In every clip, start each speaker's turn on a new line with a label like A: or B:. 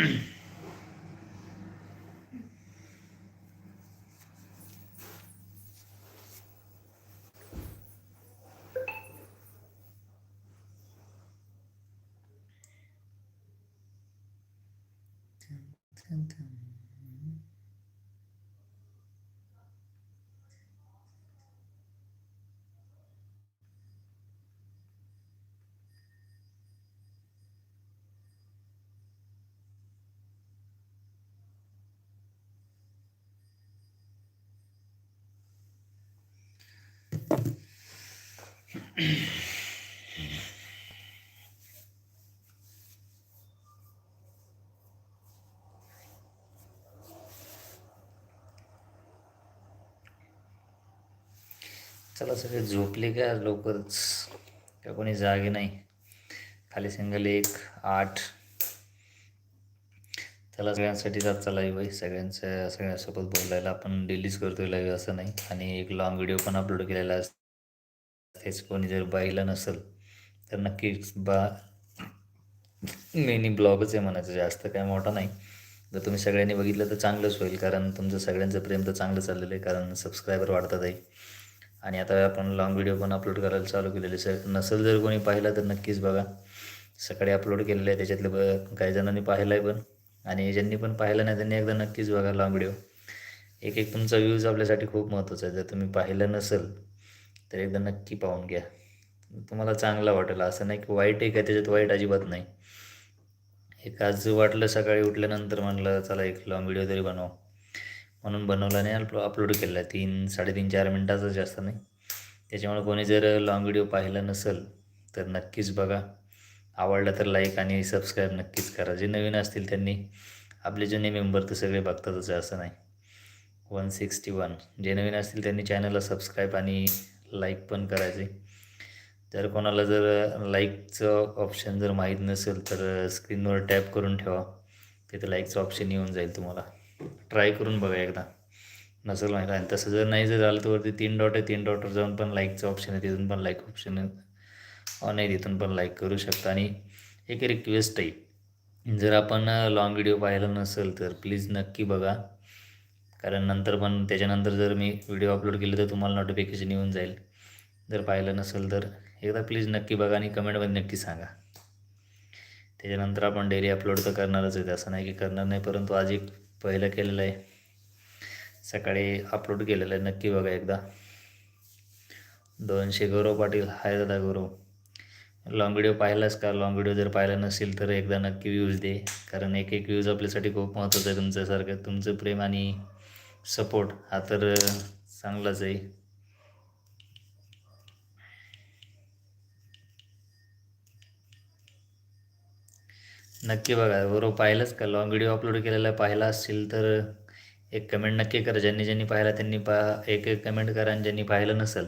A: mm चला सगळे झोपले का लवकरच? का कोणी जागे नाही? खाली सिंगल एक आठ. त्याला सगळ्यांसाठी आजचा लाईव्ह आहे सगळ्यांचं सगळ्यांसोबत बोलायला आपण डेलीच करतोय लाईव्ह असं नाही. आणि एक लॉंग व्हिडिओ पण अपलोड केलेला असतो. तेच कोणी जर पाहिलं नसेल तर नक्कीच बा मिनी ब्लॉगच आहे म्हणायचं जास्त काय मोठा नाही. जर तुम्ही सगळ्यांनी बघितलं तर चांगलंच होईल कारण तुमचं सगळ्यांचं प्रेम तर चांगलं चाललेलं आहे कारण सबस्क्रायबर वाढतात आहे. आणि आता आपण लॉंग व्हिडिओ पण अपलोड करायला चालू केलेले सर नसेल जर कोणी पाहिला तर नक्कीच बघा. सकाळी अपलोड केलेलं आहे त्याच्यातले ब काही जणांनी पाहिलं आहे पण. आणि ज्यांनी पण पाहिलं नाही त्यांनी एकदा नक्कीच बघा लॉंग व्हिडिओ एक एक तुमचा व्ह्यूज आपल्यासाठी खूप महत्त्वाचा आहे. जर तुम्ही पाहिलं नसेल तर एकदा नक्की पाहून घ्या. तुम्हाला चांगलं वाटेल. असं नाही की वाईट आहे का त्याच्यात वाईट अजिबात नाही. एक आज वाटलं सकाळी उठल्यानंतर म्हणलं चला एक लॉंग व्हिडिओ तरी बनवा म्हणून बनवला नाही अपलोड केला. आहे तीन साडेतीन चार मिनटाचा जास्त नाही. त्याच्यामुळे कोणी जर लॉंग व्हिडिओ पाहिला नसेल तर नक्कीच बघा. आवडलं तर लाईक आणि सबस्क्राईब नक्कीच करा. जे नवीन असतील त्यांनी आपले जुने मेंबर तर सगळे बघतातच असं नाही. वन सिक्स्टी वन जे नवीन असतील त्यांनी चॅनलला सबस्क्राईब आणि लाईक पण करायचे. जर कोणाला जर लाईकचं ऑप्शन जर माहीत नसेल तर स्क्रीनवर टॅप करून ठेवा. तिथे लाईकचं ऑप्शन येऊन जाईल तुम्हाला. ट्राय करून बघा एकदा. नसेल माहीत आणि तसं जर नाही जर झालं तर वरती तीन डॉट आहे तीन डॉटवर जाऊन पण लाईकचं ऑप्शन आहे तिथून पण लाईक ऑप्शन आहे. ऑन आहे तिथून पण लाईक करू शकता. आणि एक रिक्वेस्ट आहे. जर आपण लॉंग व्हिडिओ पाहिला नसेल तर प्लीज नक्की बघा. कारण नंतर पण त्याच्यानंतर जर मी व्हिडिओ अपलोड केले तर तुम्हाला नोटिफिकेशन येऊन जाईल. जर पाहिलं नसेल तर एकदा प्लीज नक्की बघा आणि कमेंटमध्ये नक्की सांगा. त्याच्यानंतर आपण डेली अपलोड तर करणारच आहे असं नाही की करणार नाही परंतु आज एक पहिलं केलेलं आहे. सकाळी अपलोड केलेलं आहे. नक्की बघा एकदा. दोनशे गौरव पाटील. हाय दादा गौरव. लॉंग व्हिडिओ पाहिलाच का? लॉंग व्हिडिओ जर पाहिला नसेल तर एकदा नक्की व्ह्यूज दे. कारण एक एक व्ह्यूज आपल्यासाठी खूप महत्त्वाचं आहे तुमच्यासारखं. तुमचं प्रेम आणि सपोर्ट. हा तर चांगलाच आहे. नक्की बघा बरोबर पाहिलंच का? लॉंग व्हिडिओ अपलोड केलेला पाहिला असेल तर एक कमेंट नक्की करा. ज्यांनी ज्यांनी पाहिला त्यांनी पा एक एक कमेंट करा. आणि ज्यांनी पाहिलं नसेल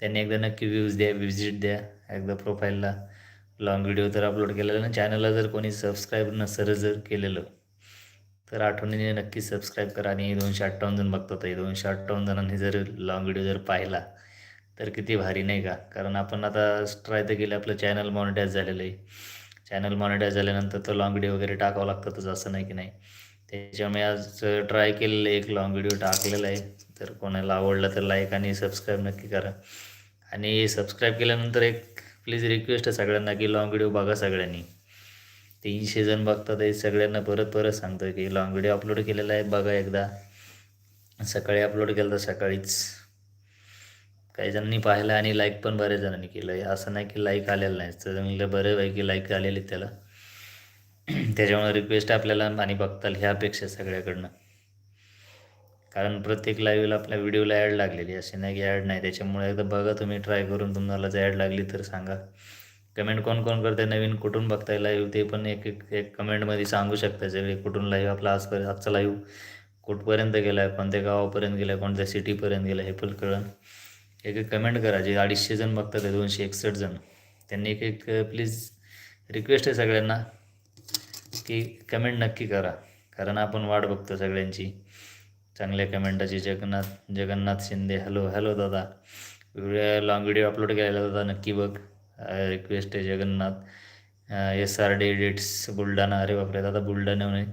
A: त्यांनी एकदा नक्की व्ह्यूज द्या विजिट द्या. एकदा प्रोफाईलला लॉंग व्हिडिओ तर अपलोड केलेला ना चॅनलला जर कोणी सबस्क्राईब नसेल जर केलेलं तर आठवणीने नक्की सबस्क्राईब करा आणि दोनशे अठ्ठावन्न जण बघतात हे दोनशे अठ्ठावन्न जणांनी जर लॉंग व्हिडिओ जर पाहिला तर किती भारी नाही का? कारण आपण आता ट्राय तर केलं आपलं चॅनल मॉनिटाईज झालेलं आहे. चॅनल मॉनिटाईज झाल्यानंतर तर लॉंग व्हिडिओ वगैरे टाकावं लागतातच असं नाही की नाही? त्याच्यामुळे आज ट्राय केलेलं एक लॉंग व्हिडिओ टाकलेला आहे. तर कोणाला आवडलं तर लाईक आणि सबस्क्राईब नक्की करा. आणि सबस्क्राईब केल्यानंतर एक प्लीज रिक्वेस्ट आहे सगळ्यांना की लॉंग व्हिडिओ बघा सगळ्यांनी. तीनशे जण बघतात आहे सगळ्यांना परत परत सांगतो की लॉंग व्हिडिओ अपलोड केलेला आहे बघा एकदा. सकाळी अपलोड केलं तर सकाळीच. काही जणांनी पाहिलं आणि लाईक पण बऱ्याच जणांनी केलं. आहे असं नाही की लाईक आलेलं नाही. चांगलं बऱ्यापैकी लाईक आलेले त्याला. त्याच्यामुळे रिक्वेस्ट आपल्याला आणि बघताल ह्या अपेक्षा सगळ्याकडनं. कारण प्रत्येक लाईव्हला आपल्या व्हिडिओला ॲड लागलेली असे नाही की ॲड नाही. त्याच्यामुळे एकदा बघा तुम्ही ट्राय करून तुम्हाला जर ॲड लागली तर सांगा. कमेंट कोण कोण करते नवीन कुठून बघताय लाईव्ह ते पण एक एक एक कमेंटमध्ये सांगू शकता सगळे कुठून लाईव्ह आपला आजपर्यंत आजचा लाईव्ह कुठपर्यंत गेला आहे कोणत्या गावापर्यंत गेला आहे कोणत्या सिटीपर्यंत गेला हे पण कळण एक एक कमेंट करा. जे अडीचशे जण बघतात ते दोनशे एकसष्ट जण. त्यांनी एक एक प्लीज रिक्वेस्ट आहे सगळ्यांना की कमेंट नक्की करा. कारण आपण वाट बघतो सगळ्यांची. चांगल्या कमेंटाची जगन्नाथ जगन्नाथ शिंदे. हॅलो हॅलो दादा. व्हिडिओ लॉंग व्हिडिओ अपलोड केलेला दादा. नक्की बघ. रिक्वेस्ट आहे Jagannath. S R D edits Buldhana. अरे बापरे दादा बुलढाण्याने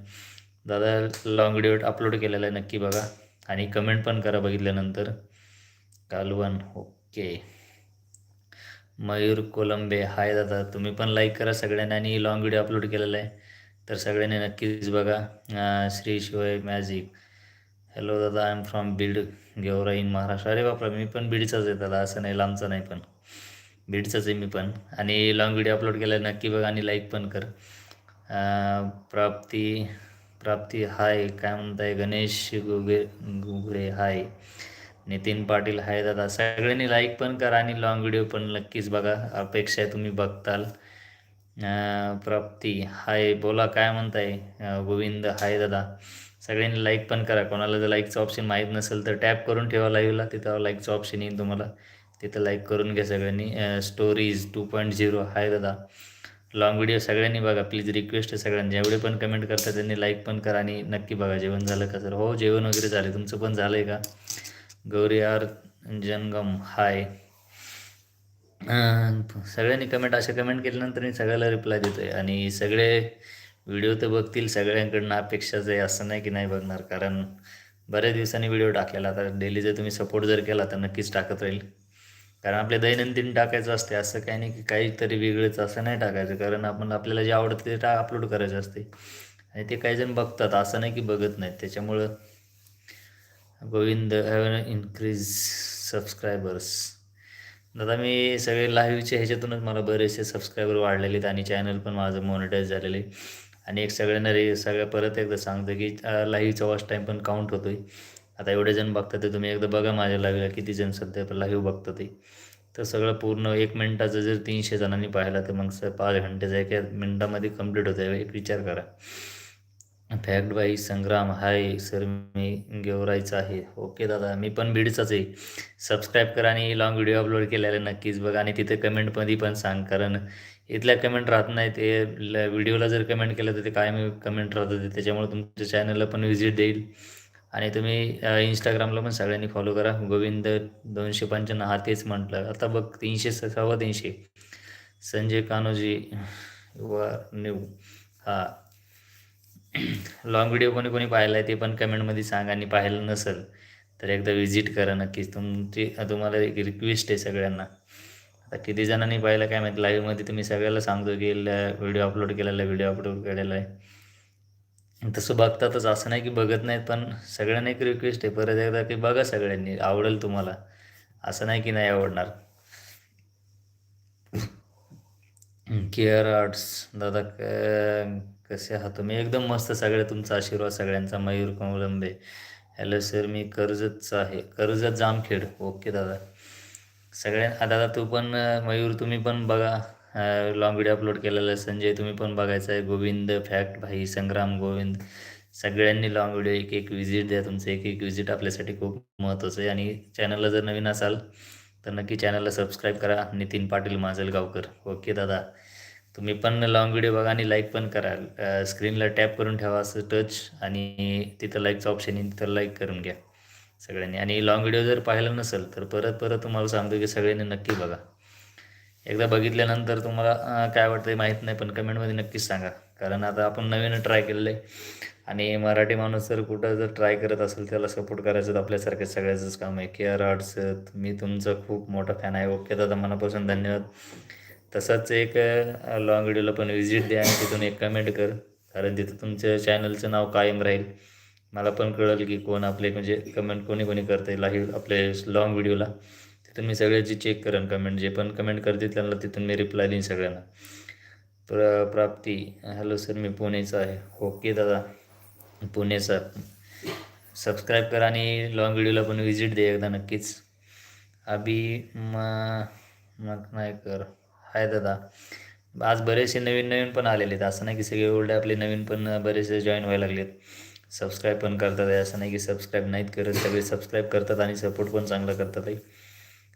A: दादा लॉंग व्हिडिओ अपलोड केलेला आहे नक्की बघा. आणि कमेंट पण करा बघितल्यानंतर. कालवण ओके मयूर कोलंबे हाय दादा. तुम्ही पण लाईक करा सगळ्यांनी. आणि लॉंग व्हिडिओ अपलोड केलेला आहे. तर सगळ्यांनी नक्कीच बघा. श्री शिवाय मॅजिक हॅलो दादा I am from Beed Gevrai in Maharashtra. अरे बापरा मी पण बीडचाच आहे दादा. असं नाही लांबचा नाही पण. बीडचाच आहे मी पण. आणि लॉंग व्हिडिओ अपलोड केला आहे नक्की बघा आणि लाईक पण कर. प्राप्ती प्राप्ती हाय काय म्हणताय गणेश गुगे गुगळे हाय. नितीन पाटील हाय दादा. सगळ्यांनी लाईक पण करा आणि लॉंग व्हिडिओ पण नक्कीच बघा. अपेक्षा आहे तुम्ही बघताल. प्राप्ती हाय. बोला काय म्हणताय? गोविंद हाय दादा. सगळ्यांनी लाईक पण करा. कोणाला जर लाईकचं ऑप्शन माहीत नसेल तर टॅप करून ठेवा लाईव्हला तिथं लाईकचं ऑप्शन येईल तुम्हाला. तिथं लाईक करून घ्या सगळ्यांनी. Stories two point zero hi दादा. लाँग व्हिडिओ सगळ्यांनी बघा. प्लीज रिक्वेस्ट आहे सगळ्यांनी. जेवढे पण कमेंट करतात त्यांनी लाईक पण करा आणि नक्की बघा जेवण झालं का सर? हो जेवण वगैरे झालं तुमचं पण झालं आहे का? Gauri R Jangam hi. सगळ्यांनी कमेंट असे कमेंट केल्यानंतर मी सगळ्याला रिप्लाय देतो आहे आणि सगळे व्हिडिओ तर बघतील. सगळ्यांकडनं अपेक्षाच आहे असं नाही की नाही बघणार. कारण बऱ्याच दिवसांनी व्हिडिओ टाकलेला. आता डेली जर तुम्ही सपोर्ट जर केला तर नक्कीच टाकत राहील. कारण आपले दैनंदिन टाकायचं असते असं काही नाही की काहीतरी वेगळंच असं नाही टाकायचं. कारण आपण आपल्याला जे आवडतं ते टा अपलोड करायचं असते आणि ते काही जण बघतात असं नाही की बघत नाहीत. त्याच्यामुळं गोविंद हॅव इन्क्रीज सबस्क्रायबर्स दादा मी सगळे लाईव्हच्या ह्याच्यातूनच मला बरेचसे सबस्क्रायबर वाढलेले आहेत आणि चॅनल पण माझं मॉनिटाईज झालेलं आहे. आणि एक सगळ्यांना रे सगळ्या परत एकदा सांगतो की लाईव्हचा वॉच टाईम पण काउंट होतो आहे आता एवढे जण बघतात ते तुम्ही एकदा बघा माझ्या लाईव्हला किती जण सध्या लाईव्ह बघतात ते. तर सगळं पूर्ण एक मिनटाचं जर तीनशे जणांनी पाहिलं तर मग सर पाच घंटेचा एका मिनटामध्ये कंप्लीट होतं आहे एक विचार करा. फॅक्ट बाई संग्राम हाय सर मी गेवरायचा आहे. ओके दादा मी पण बीडचाच आहे. सबस्क्राईब करा आणि लॉंग व्हिडिओ अपलोड केलेला नक्कीच बघा आणि तिथे कमेंटमध्ये पण सांग. कारण इथल्या कमेंट राहत नाही ते व्हिडिओला जर कमेंट केलं तर ते कायम कमेंट राहतं त्याच्यामुळे तुमच्या चॅनलला पण व्हिजिट देईल. आणि तुम्ही इंस्टाग्रामला पण सगळ्यांनी फॉलो करा. गोविंद दोनशे पंच्याण्णव हा तेच म्हटलं. आता बघ तीनशे सव्वा तीनशे. संजय कानोजी वा न्यू. हा. लॉंग व्हिडिओ कोणी कोणी पाहिला आहे ते पण कमेंटमध्ये सांगा. आणि पाहिलं नसेल तर एकदा व्हिजिट करा नक्कीच. तुमची तुम्हाला एक रिक्वेस्ट आहे सगळ्यांना. आता किती जणांनी पाहिलं काय माहिती? लाईव्हमध्ये तुम्ही सगळ्याला सांगतो की व्हिडिओ अपलोड केलेला आहे व्हिडिओ अपलोड केलेला आहे. तसं बघतातच. असं नाही की बघत नाहीत पण सगळ्यांना एक रिक्वेस्ट आहे. परत एकदा की बघा सगळ्यांनी आवडेल तुम्हाला. असं नाही की नाही आवडणार. Care arts. दादा कसे आहात तुम्ही? एकदम मस्त सगळे तुमचा आशीर्वाद सगळ्यांचा. मयूर कोवलंबे हॅलो सर मी कर्जतचा आहे. कर्जत जामखेड. ओके दादा. सगळ्या दादा तू पण मयूर तुम्ही पण बघा. लॉन्ग व्हिडिओ अपलोड केलेला आहे संजय तुम्ही पण बघायचं आहे गोविंद फॅक्ट भाई संग्राम गोविंद. सगळ्यांनी लॉन्ग व्हिडिओ एक एक विजिट द्या तुमचं. एक एक विजिट आपल्यासाठी खूप महत्त्वाचं आहे. आणि चॅनलला जर नवीन असाल तर नक्की चॅनलला सबस्क्राईब करा. नितीन पाटील माजलगावकर. ओके दादा. तुम्ही पण लॉन्ग व्हिडिओ बघा आणि लाईक पण करा. स्क्रीनला टॅप करून ठेवा असं टच आणि तिथं लाईकचं ऑप्शन येईल तिथं लाईक करून घ्या सगळ्यांनी. आणि लॉंग व्हिडिओ जर पाहिला नसेल तर परत परत तुम्हाला सांगतो की सगळ्यांनी नक्की बघा. एकदा बघितल्यानंतर तुम्हाला काय वाटतं माहीत नाही पण कमेंटमध्ये नक्कीच सांगा. कारण आता आपण नवीन ट्राय केलेलं आहे. आणि मराठी माणूस जर कुठं जर ट्राय करत असेल त्याला सपोर्ट करायचं तर आपल्यासारखे सगळ्याचंच काम आहे. केअर आर्ट्स मी तुमचं खूप मोठा फॅन आहे. ओके दादा मनापासून धन्यवाद. तसंच एक लॉंग व्हिडिओला पण व्हिजिट द्या आणि तिथून एक कमेंट कर. कारण तिथं तुमच्या चॅनलचं नाव कायम राहील. मला पण कळेल की कोण आपले म्हणजे कमेंट कोणी कोणी करते लाईव्ह आपले लॉंग व्हिडिओला तिथून मी सगळ्याची चेक करेन कमेंट जे पण कमेंट करतील त्यांना तिथून मी रिप्लाय देईन सगळ्यांना. प्र प्राप्ती हॅलो सर मी पुणेचा आहे. ओके दादा. पुणेचा सबस्क्राईब करा आणि लॉंग व्हिडिओला पण व्हिजिट दे एकदा नक्कीच. अभि मग नाही कर हाय दादा. आज बरेचसे नवीन नवीन पण आलेले आहेत. असं नाही की सगळे ओल्ड आपले नवीन पण बरेचसे जॉईन व्हायला लागलेत. सबस्क्राईब पण करतात आहे. असं नाही की सबस्क्राईब नाहीत करत. सगळे सबस्क्राईब करतात आणि सपोर्ट पण चांगला करतात आहे.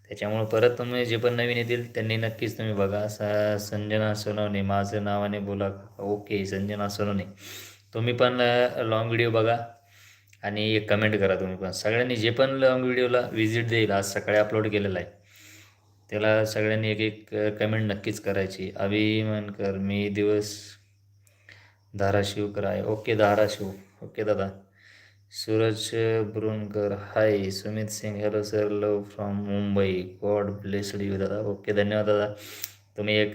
A: त्याच्यामुळं परत तुम्ही जे पण नवीन येतील त्यांनी नक्कीच तुम्ही बघा. स संजना सोनवणे माझं नावाने बोला. ओके संजना सोनवणे. तुम्ही पण लॉंग व्हिडिओ बघा आणि एक कमेंट करा तुम्ही पण. सगळ्यांनी जे पण लॉंग व्हिडिओला व्हिजिट देईल आज सकाळी अपलोड केलेला आहे त्याला सगळ्यांनी एक एक कमेंट नक्कीच करायची. अभिमानकर मी दिवस धाराशिव कराय ओके धाराशिव. ओके दादा. Suraj Burunkar hi. Sumit Singh hello sir love from Mumbai. God blessed you दादा. ओके धन्यवाद दादा. तुम्ही एक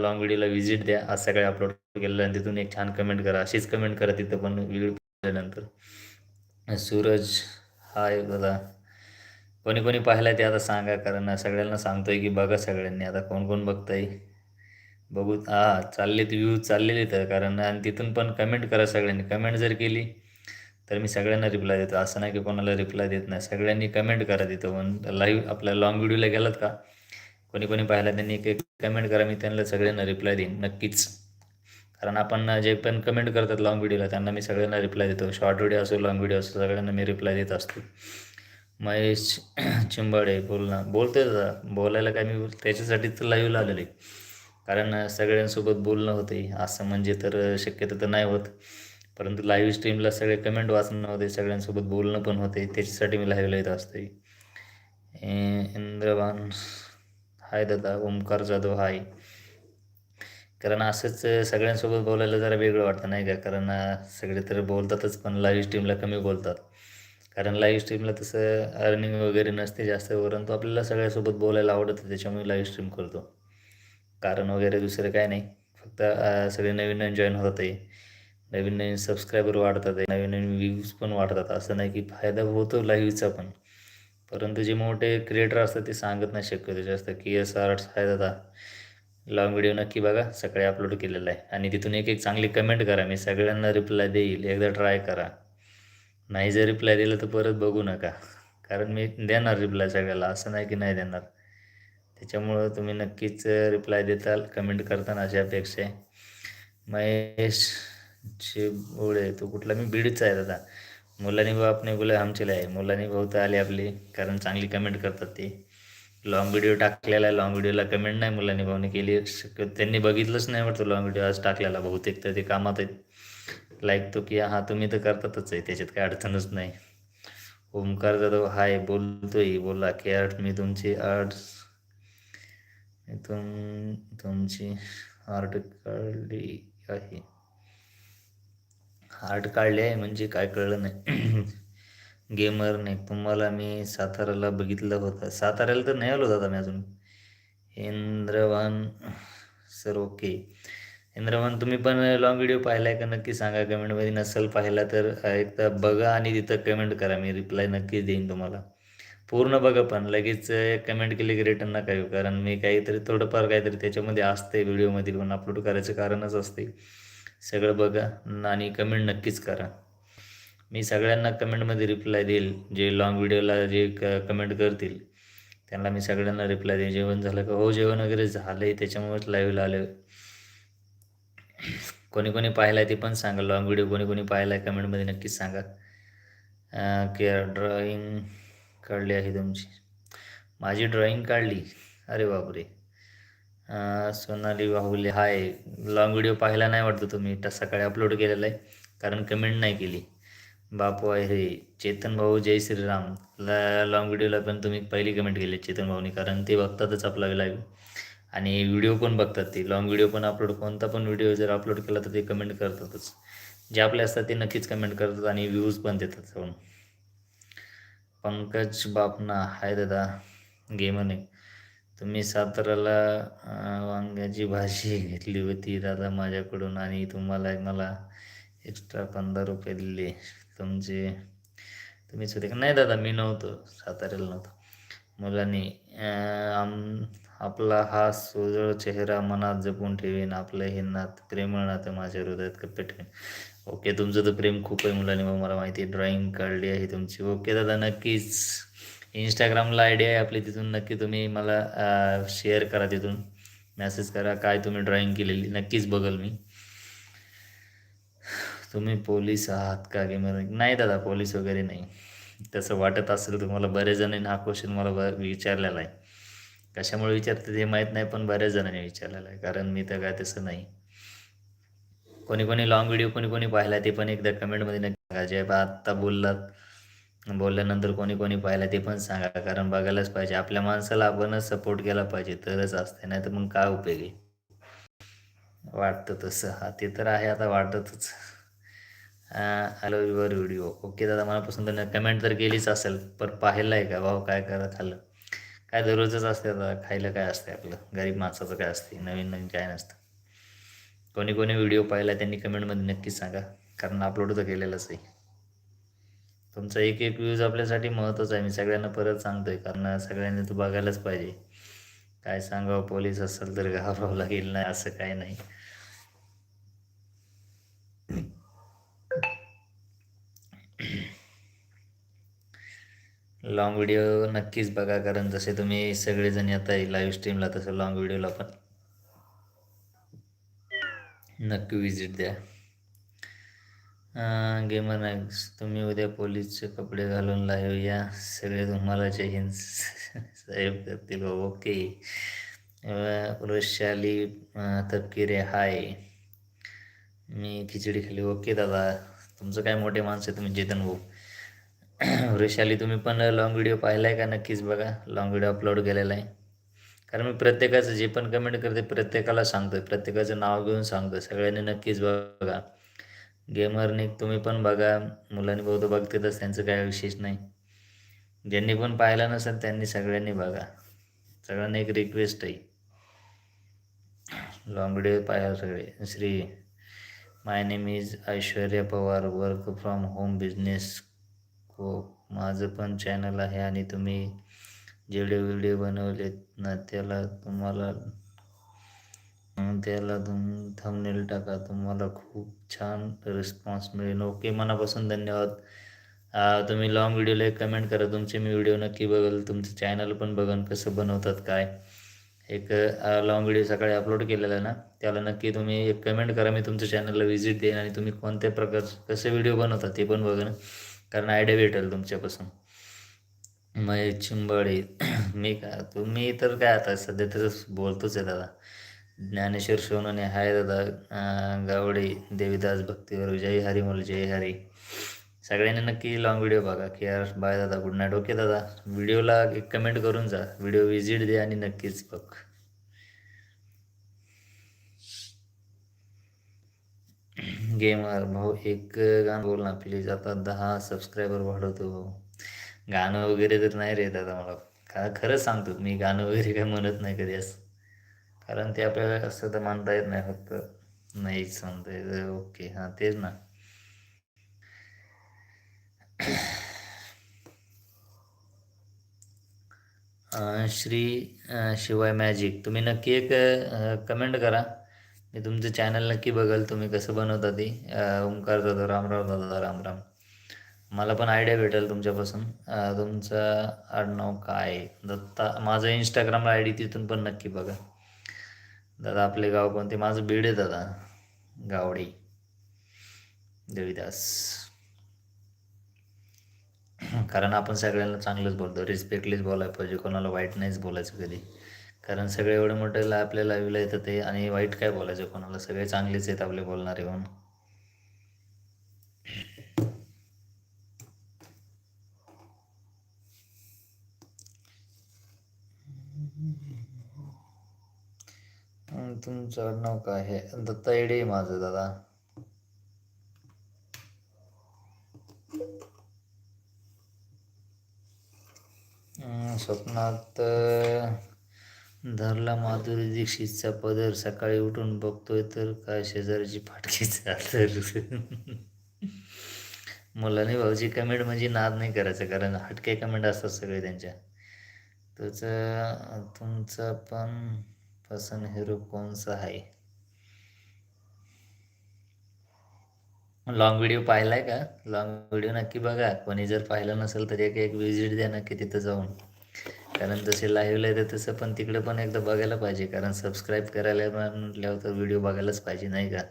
A: लॉंग व्हिडिओला व्हिजिट द्या. आज सकाळी अपलोड केलेलं आणि तिथून एक छान कमेंट करा. अशीच कमेंट करा तिथं पण व्हिडिओ सूरज हाय दादा. कोणी कोणी पाहिलं ते आता सांगा. कारण सगळ्यांना सांगतोय की बघा सगळ्यांनी. आता कोण कोण बघताय? बघू. हां चाललेत व्ह्यूज चाललेले तर. कारण आणि तिथून पण कमेंट करा सगळ्यांनी. कमेंट जर केली तर मी सगळ्यांना रिप्लाय देतो. असं नाही की कोणाला रिप्लाय देत नाही. सगळ्यांनी कमेंट करा तिथं. पण लाईव्ह आपल्या लॉंग व्हिडिओला गेलात का? कोणी कोणी पाहिला त्यांनी एक कमेंट करा. मी त्यांना सगळ्यांना रिप्लाय देईन. नक्कीच. कारण आपण जे पण कमेंट करतात लॉंग व्हिडिओला त्यांना मी सगळ्यांना रिप्लाय देतो. शॉर्ट व्हिडिओ असो लॉंग व्हिडिओ असो सगळ्यांना मी रिप्लाय देत असतो. महेश चिंबाडे बोलणं ना बोलतोय दादा. बोलायला काय मी त्याच्यासाठीच लाईव्ह आलेलं आहे. कारण सगळ्यांसोबत बोलणं होते असं म्हणजे तर शक्यतो तर नाही होत. परंतु लाईव्ह स्ट्रीमला सगळे कमेंट वाचणं होते सगळ्यांसोबत बोलणं पण होते त्याच्यासाठी मी लाईव्हला येत असते. इंद्रवान हाय दादा ओमकार जाधव हाय. कारण असंच सगळ्यांसोबत बोलायला जरा वेगळं वाटतं नाही का? कारण सगळे तर बोलतातच पण लाईव्ह स्ट्रीमला कमी बोलतात. कारण लाईव्ह स्ट्रीमला तसं अर्निंग वगैरे नसते जास्त परंतु आपल्याला सगळ्यासोबत बोलायला आवडतं त्याच्यामुळे लाईव्ह स्ट्रीम करतो. कारण वगैरे दुसरं काय नाही. फक्त सगळे नवीन नवीन जॉईन होतात आहे. नवीन नवीन सबस्क्रायबर वाढतात आहे नवीन नवीन व्ह्यूज पण वाढतात. असं नाही की फायदा होतो लाईव्हचा पण. परंतु जे मोठे क्रिएटर असतात ते सांगत नाही शक्यतो जास्त. की एस आर आहे दादा लॉंग व्हिडिओ नक्की बघा. सकाळी अपलोड केलेला आहे. आणि तिथून एक एक चांगली कमेंट करा. मी सगळ्यांना रिप्लाय देईल. एकदा ट्राय करा. नाही जर रिप्लाय दिलं तर परत बघू नका. कारण मी देणार रिप्लाय सगळ्याला. असं नाही की नाही देणार. त्याच्यामुळं तुम्ही नक्कीच रिप्लाय देताल कमेंट करताना अशी अपेक्षा आहे. महेश बोळे तो कुठला मी बीडचा आहे दादा. मुलांनी भाऊ आपण बोला आमचे आहे. मुलांनी भाऊ तर आले आपली कारण चांगली कमेंट करतात ते. लॉंग व्हिडिओ टाकलेला आहे लॉंग व्हिडिओला कमेंट नाही मुलांनी भाऊने केली. शक्य त्यांनी बघितलंच नाही वाटतं लॉंग व्हिडिओ आज टाकलेला बहुतेक तर ते कामात आहेत. लाईक तो की हा तुम्ही तर करतातच आहे त्याच्यात काही अडचणच नाही. ओमकार जाधव हाय बोलतोय. बोला की आर्ट मी तुमची आर्ट्स तुम तुमची आर्ट काढली आहे. हार्ट काढले आहे म्हणजे काय कळलं नाही. गेमर नाही. तुम्हाला मी साताऱ्याला बघितलं होतं. साताऱ्याला तर नाही आलो दादा मी अजून. इंद्रवान सर ओके. इंद्रवान तुम्ही पण लॉंग व्हिडिओ पाहिला आहे का? नक्की सांगा. कमेंटमध्ये नसेल पाहिला तर एकदा बघा आणि तिथं कमेंट करा. मी रिप्लाय नक्कीच देईन तुम्हाला. पूर्ण बघा पण. लगेच कमेंट केली की रिटर्न नका येऊ. कारण मी काहीतरी थोडंफार काहीतरी त्याच्यामध्ये असते व्हिडिओमध्ये पण अपलोड करायचं कारणच असते सगळं बघा आणि कमेंट नक्कीच करा. मी सगळ्यांना कमेंटमध्ये रिप्लाय देईल. जे लॉंग व्हिडिओला जे क कमेंट करतील त्यांना मी सगळ्यांना रिप्लाय देईल जेवण झालं का? हो जेवण वगैरे झालं आहे त्याच्यामुळेच लाईव्हला आलं कोणी कोणी पाहिलं आहे ते पण सांगा. लॉंग व्हिडिओ कोणी कोणी पाहिला आहे कमेंटमध्ये नक्कीच सांगा. की ड्रॉईंग काढली आहे तुमची. माझी ड्रॉईंग काढली. अरे बापरे. Sonali Bahule hi. Long video पाहिला नाही वाटतं तुम्ही. तर सकाळी अपलोड केलेला आहे. कारण कमेंट नाही केली. बापू आहे चेतन भाऊ जय श्रीराम. ला लॉंग व्हिडिओला पण तुम्ही पहिली कमेंट केली चेतन भाऊनी. कारण ते बघतातच आपला लाईव्ह आणि व्हिडिओ पण बघतात ते? लॉंग व्हिडिओ पण अपलोड कोणता पण व्हिडिओ जर अपलोड केला तर ते कमेंट करतातच. जे आपले असतात ते नक्कीच कमेंट करतात आणि व्ह्यूज पण देतात. जाऊन पंकज बापना. हाय दादा. गेमने नाही. तुम्ही साताराला वांग्याची भाजी घेतली होती दादा माझ्याकडून आणि तुम्हाला मला एक्स्ट्रा पंधरा रुपये दिले. तुमचे तुम्हीच होते का? नाही दादा मी नव्हतो साताऱ्याला नव्हतो. मुलांनी आम आपला हा सोजळ चेहरा मनात जपून ठेवेन. आपलं हे नात प्रेमळ नातं माझ्या हृदयात कप्पे ठेवेन. ओके तुमचं तर प्रेम खूप आहे मुलांनी मला माहिती आहे. ड्रॉइंग काढली आहे तुमची. ओके दादा नक्कीच. इंस्टाग्रामला आयडिया आहे आपली तिथून. नक्की तुम्ही मला शेअर करा तिथून. मेसेज करा काय तुम्ही ड्रॉइंग केलेली नक्कीच बघल मी. तुम्ही पोलीस आहात का गेमर नाही दादा पोलीस वगैरे नाही. तसं वाटत असेल तुम्हाला बऱ्याच जणांनी हा क्वेश्चन मला ब विचारलेला आहे. कशामुळे विचारते ते माहीत नाही पण बऱ्याच जणांनी विचारलेलं आहे. कारण मी तर काय तसं नाही. कोणी कोणी लॉंग व्हिडिओ कोणी कोणी पाहिला ते पण एकदा कमेंटमध्ये नक्की सांगा जे आत्ता बोललात बोलल्यानंतर कोणी कोणी पाहिलं ते पण सांगा कारण बघायलाच पाहिजे. आपल्या माणसाला आपणच सपोर्ट केला पाहिजे तरच असते नाही तर मग काय उपयोग आहे? वाटतं तसं. हा ते तर आहे आता वाटतच. हॅलो युअर व्हिडिओ ओके दादा मनापासून तर कमेंट तर केलीच असेल पण पाहिलं आहे का? भाऊ काय करा खाल्लं? काय दररोजच असते आता? खायला काय असते आपलं? गरीब माणसाचं काय असते नवीन नवीन काय नसतं. कोणी कोणी व्हिडिओ पाहिला त्यांनी कमेंटमध्ये नक्कीच सांगा कारण अपलोड तर केलेलंच आहे. तुमचा एक एक व्ह्यूज आपल्यासाठी महत्त्वाचा आहे. मी सगळ्यांना परत सांगतो आहे कारण सगळ्यांनी तो बघायलाच पाहिजे. काय सांगावं पोलीस असेल तर घाबरावं लागेल नाही असं काय नाही. लॉंग व्हिडिओ नक्कीच बघा कारण जसे तुम्ही सगळेजण येत आहे लाईव्ह स्ट्रीमला तसं लॉंग व्हिडिओला पण नक्की विजिट द्या. गेमर नाईक्स तुम्ही उद्या पोलीसचे कपडे घालून लाईव्ह या. सगळे तुम्हाला जय हिंद साहेब करतील. ओके. वृशाली तपकिरे हाय. मी खिचडी खाली ओके दादा. तुमचं काय मोठे माणसं आहे तुम्ही चेतन भाऊ. वृषाली तुम्ही पण लॉंग व्हिडिओ पाहिला आहे का? नक्कीच बघा. लॉंग व्हिडिओ अपलोड केलेला आहे. कारण मी प्रत्येकाचं जे पण कमेंट करते प्रत्येकाला सांगतो आहे प्रत्येकाचं नाव घेऊन सांगतो सगळ्यांनी नक्कीच बघा. गेमरने तुम्ही पण बघा मुलांनी बहुत बघतेतच त्यांचं काय विशेष नाही. ज्यांनी पण पाहिलं नसेल त्यांनी सगळ्यांनी बघा. सगळ्यांना एक रिक्वेस्ट आहे. लॉंग व्हिडिओ पाहायला सगळे. Shri my name is Aishwarya Pawar work from home business हो माझं पण चॅनल आहे आणि तुम्ही जेवढे व्हिडिओ बनवलेत ना त्याला तुम्हाला त्याला तुम थंबनेल टाका. तुम्हाला खूप छान रिस्पॉन्स मिळेल ओके मनापासून धन्यवाद. तुम्ही लॉंग व्हिडिओला एक कमेंट करा. तुमचे मी व्हिडिओ नक्की बघेल. तुमचं चॅनल पण बघन कसं बनवतात काय. एक लॉंग व्हिडिओ सकाळी अपलोड केलेला आहे ना त्याला नक्की तुम्ही एक कमेंट करा. मी तुमच्या चॅनलला व्हिजिट देईन आणि तुम्ही कोणत्या प्रकार कसे व्हिडिओ बनवता ते पण बघा कारण आयडिया भेटेल तुमच्यापासून. मग चिंबळे. मी का तुम्ही तर काय आता सध्या तसंच बोलतोच आहे दादा. ज्ञानेश्वर सोनोने हाय दादा गावडे देवीदास भक्तीवर जय हरी मोल जय हरी. सगळ्यांनी नक्की लॉंग व्हिडिओ बघा की यार बाय दादा गुड नाईट ओके दादा व्हिडिओला एक कमेंट करून जा. व्हिडिओ विजिट दे आणि नक्कीच बघ. गेमर भाऊ एक गाणं बोल ना प्लीज आता दहा सबस्क्रायबर वाढवतो. भाऊ गाणं वगैरे तर नाही रे दादा मला. का खरंच सांगतो मी गाणं वगैरे काय म्हणत नाही कधी असं. कारण ते आपल्याला असं तर मानता येत नाही फक्त नाहीच म्हणता येत. ओके हां तेच ना. श्री शिवाय मॅजिक तुम्ही नक्की एक कमेंट करा. मी तुमचं चॅनल नक्की बघाल. तुम्ही कसं बनवता ती? ओंकार दादा रामराव दादा रामराम मला पण आयडिया भेटेल तुमच्यापासून. तुमचं आडनाव काय? दत्ता माझं इंस्टाग्राम आय डी तिथून पण नक्की बघा. दादा आपले गाव कोणते? माझं बीड आहे दादा. गावडी. देवीदास. कारण आपण सगळ्यांना चांगलंच बोलतो. रिस्पेक्टलीच बोलायला पाहिजे. कोणाला वाईट नाहीच बोलायचं कधी. कारण सगळे एवढे मोठे आपल्या लाईव्हला येतं ते आणि वाईट काय बोलायचं कोणाला? सगळे चांगलेच आहेत आपले बोलणारे म्हणून. तुमचं आडनाव काय आहे? दत्ता येडे माझं दादा. स्वप्नात धरला माधुरी दीक्षितचा पदर. सकाळी उठून बघतोय तर काय शेजारीची फाटकी चालतर मुलांनी भाऊची कमेंट म्हणजे नाद नाही करायचं कारण हटके कमेंट असतात सगळे त्यांच्या. त्याचं तुमचं पण पसंत हिरो सा आहे? लॉंग व्हिडिओ पाहिला आहे का? लॉंग व्हिडिओ नक्की बघा. कोणी जर पाहिलं नसेल तर एक एक विजिट द्या नक्की तिथं जाऊन. कारण जसे लाईव्हला येते तसं पण तिकडे पण एकदा बघायला पाहिजे. कारण सबस्क्राईब करायला म्हटल्यावर तर व्हिडिओ बघायलाच पाहिजे नाही का?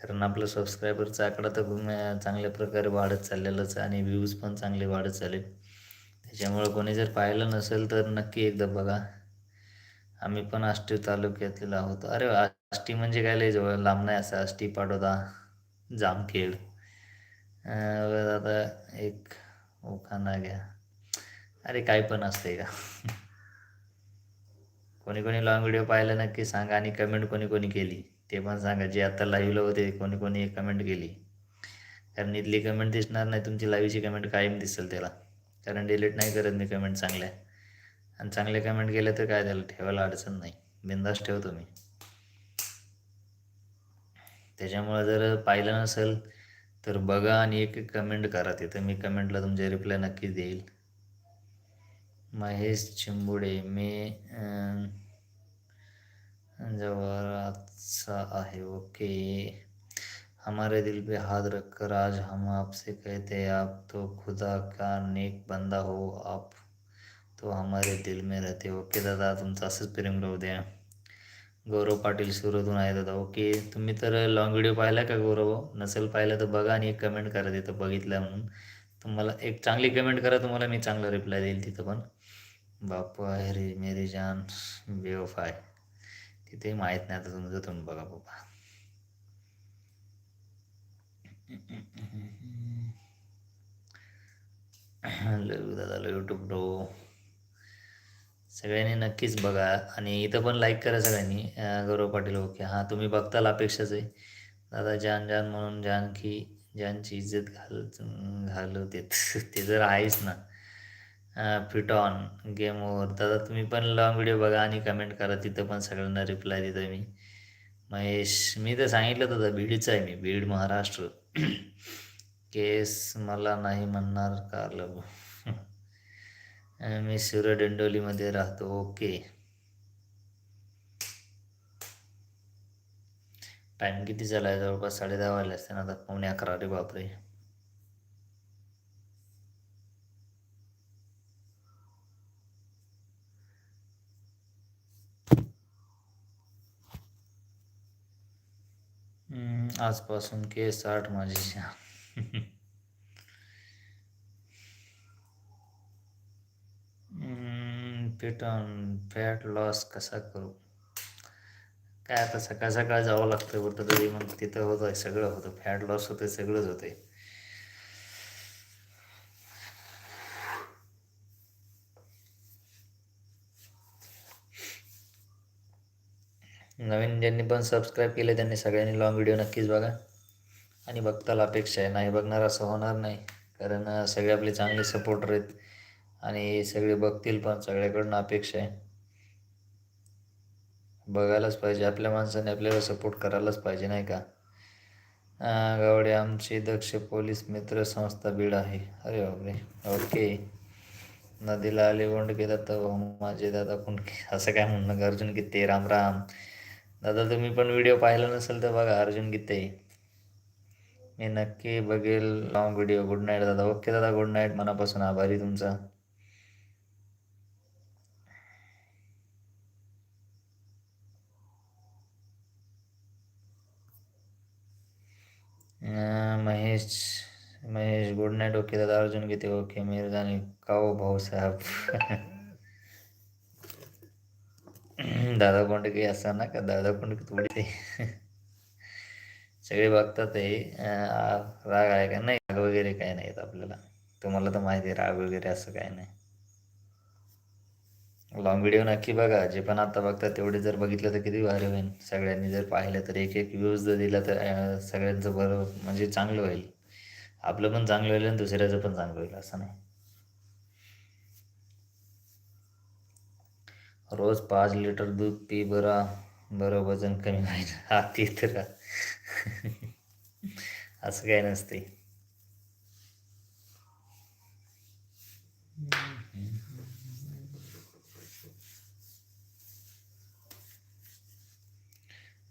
A: कारण आपलं सबस्क्रायबरचा आकडा तर चांगल्या प्रकारे वाढत चाललेलाच आणि व्ह्यूज पण चांगले वाढत चालेल त्याच्यामुळं कोणी जर पाहिलं नसेल तर नक्की एकदा बघा. आम्ही पण आष्टी तालुक्यातले आहोत. अरे आष्टी म्हणजे काय? लय जवळ लांब नाही असं आष्टी पाडोदा जामखेड आता एक ओखाना घ्या. अरे काय पण असते का? कोणी कोणी लॉंग व्हिडिओ पाहिला नक्की सांगा आणि कमेंट कोणी कोणी केली. ते पण सांगा. जे आता लाईव्हला होते कोणी कोणी कमेंट केली. कारण इथली कमेंट दिसणार नाही तुमची लाईव्हची कमेंट कायम दिसेल त्याला. कारण डिलीट नाही करत मी कमेंट चांगल्या. आणि चांगले कमेंट केले तर काय झालं? ठेवायला अडचण नाही. बिंदास ठेवतो मी त्याच्यामुळं जर पाहिलं नसेल तर बघा आणि एक एक कमेंट करा. तिथं मी कमेंटला तुमचे रिप्लाय नक्कीच देईल. महेश चिंबुडे मी जवळचा आहे. ओके. हमारे दिल पे हाथ रखकर आज हम आपसे कहते हैं आप तो खुदा का नेक बंदा हो आप तो हमारे दिल में रहते ओके दादा तुमचं असंच प्रेम राहू द्या गौरव पाटील सुरतून आहे दादा ओके। तुम्ही तर लॉंग व्हिडिओ पाहिला का गौरव? नसेल पाहिलं तर बघा आणि एक कमेंट करा तिथं बघितलं म्हणून. तुम्हाला एक चांगली कमेंट करा तुम्हाला मी चांगला रिप्लाय देईल तिथं पण. बापा रे मेरी जान बेवफाय. तिथे माहीत नाही आता तुमचं तुम्ही बघा बाबा. लव दादा यूट्यूब डो सगळ्यांनी नक्कीच बघा आणि इथं पण लाईक करा सगळ्यांनी. गौरव पाटील ओके. हां तुम्ही बघताल अपेक्षाच आहे. दादा जान जान म्हणून जानकी ज्यांची इज्जत घाल घालवते ते जर आहेच ना. फिट ऑन गेम ओव्हर दादा तुम्ही पण लॉंग व्हिडिओ बघा आणि कमेंट करा. तिथं पण सगळ्यांना रिप्लाय देतो मी. महेश मी तर सांगितलं दादा बीडचं आहे मी. बीड महाराष्ट्र. केस मला नाही म्हणणार का लव मी सूर्यडंडोलीमध्ये राहतो. ओके. टाईम किती झाला आहे जवळपास साडे दहा वाजले असते ना आता. पावणे अकरा. रे बापरे. आजपासून केस साठ माझी. पेटन फॅट लॉस कसा करू? काय आता सकाळ सकाळ जावं लागतं कुठं तरी मग तिथं होतं सगळं होतं. फॅट लॉस होतं सगळंच होते नवीन ज्यांनी पण सबस्क्राईब केले त्यांनी सगळ्यांनी लॉंग व्हिडिओ नक्कीच बघा. आणि बघताला अपेक्षा आहे. नाही बघणार असं होणार नाही. कारण सगळे आपले चांगले सपोर्टर आहेत. आणि सगळे बघतील पण सगळ्याकडनं अपेक्षा आहे. बघायलाच पाहिजे. आपल्या माणसाने आपल्याला सपोर्ट करायलाच पाहिजे नाही का? गावडे आमचे दक्ष पोलीस मित्र संस्था बीड आहे. अरे बापरे. ओके. नदीला आले के दादा माझे दादा कुंडके असं काय म्हणणं? अर्जुन गीते राम राम. दादा तुम्ही पण व्हिडिओ पाहिला नसेल तर बघा अर्जुन गीते. मी नक्की बघेल. लॉंग व्हिडिओ गुड नाईट दादा. ओके दादा. गुड नाईट मनापासून आभारी तुमचा. Mahesh Mahesh good night okay दादा अर्जुन किती ओके मिरजानी काओ भाऊ साहेब। दादा कोंडके असं ना का? दादा कोंडके थोडी सगळे बघतात आहे राग आहे का? नाही राग वगैरे काय नाहीत आपल्याला. तुम्हाला तर माहिती आहे राग वगैरे असं काय नाही. लॉंग व्हिडिओ नक्की बघा. जे पण आता बघतात तेवढे जर बघितलं तर किती भारी होईल. सगळ्यांनी जर पाहिलं तर एक एक व्ह्यूज जर दिला तर सगळ्यांचं बरं म्हणजे चांगलं होईल. आपलं पण चांगलं होईल आणि दुसऱ्याचं पण चांगलं होईल असं नाही. रोज पाच लिटर दूध पी बरा. बरं वजन कमी होईल. हा ते तर असं काय नसते.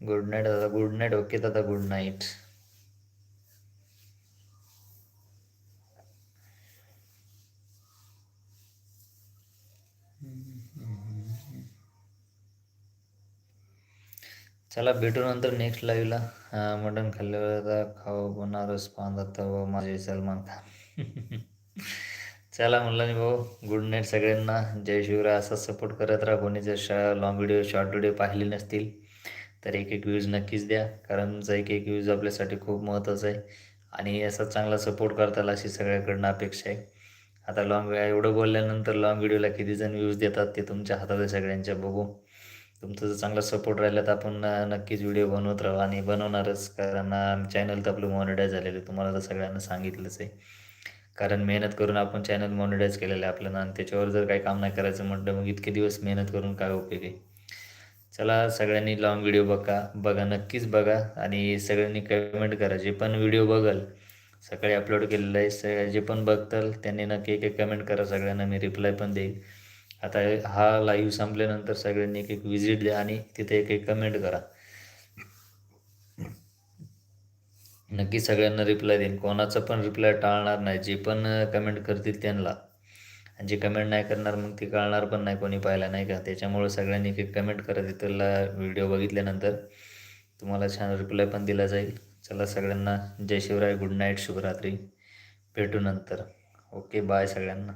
A: गुड नाईट दादा गुड नाईट ओके दादा गुड नाईट चला भेटू नंतर नेक्स्ट लाईव्हला मटण खाल्ल्यावर खाऊ बनारस पाहत व माझे सलमान खान. चला म्हणलं नाही भाऊ गुड नाईट सगळ्यांना. जय शिवराय. असा सपोर्ट करत राहा. कोणी जर शा लॉंग व्हिडिओ शॉर्ट व्हिडिओ पाहिले नसतील. तर एक एक व्ह्यूज नक्कीच द्या. कारण एक एक व्ह्यूज आपल्यासाठी खूप महत्त्वाचा आहे. आणि असा चांगला सपोर्ट करताल अशी सगळ्याकडनं अपेक्षा आहे. आता लॉंग एवढं बोलल्यानंतर लॉंग व्हिडिओला किती जण व्ह्यूज देतात ते तुमच्या हातात आहे सगळ्यांच्या बघू. तुमचा जर चांगला सपोर्ट राहिला तर आपण नक्कीच व्हिडिओ बनवत राहू. आणि बनवणारच कारण चॅनल तर आपलं मॉनिटाईज झालेलं आहे. तुम्हाला तर सगळ्यांना सांगितलंच आहे. कारण मेहनत करून आपण चॅनल मॉनिटाईज केलेलं आहे आपल्याला आणि त्याच्यावर जर काही काम नाही करायचं म्हटलं मग इतके दिवस मेहनत करून काय उपयोग आहे? चला सगळ्यांनी लॉंग व्हिडिओ बघा बघा नक्कीच बघा आणि सगळ्यांनी कमेंट करा. जे पण व्हिडिओ बघल सकाळी अपलोड केलेलं आहे स जे पण बघताल त्यांनी नक्की एक एक कमेंट करा. सगळ्यांना मी रिप्लाय पण देईल. आता हा लाईव्ह संपल्यानंतर सगळ्यांनी एक एक विजिट द्या आणि तिथे एक एक कमेंट करा. नक्की सगळ्यांना रिप्लाय देईन. कोणाचं पण रिप्लाय टाळणार नाही. जे पण कमेंट करतील त्यांना. आणि जे कमेंट नाही करणार मग ते कळणार पण नाही कोणी पाहिला नाही का? त्याच्यामुळे सगळ्यांनी एक कमेंट करा तिथला व्हिडिओ बघितल्यानंतर तुम्हाला छान रिप्लाय पण दिला जाईल. चला सगळ्यांना जय शिवराय गुड नाईट शुभरात्री. भेटू नंतर. ओके बाय सगळ्यांना.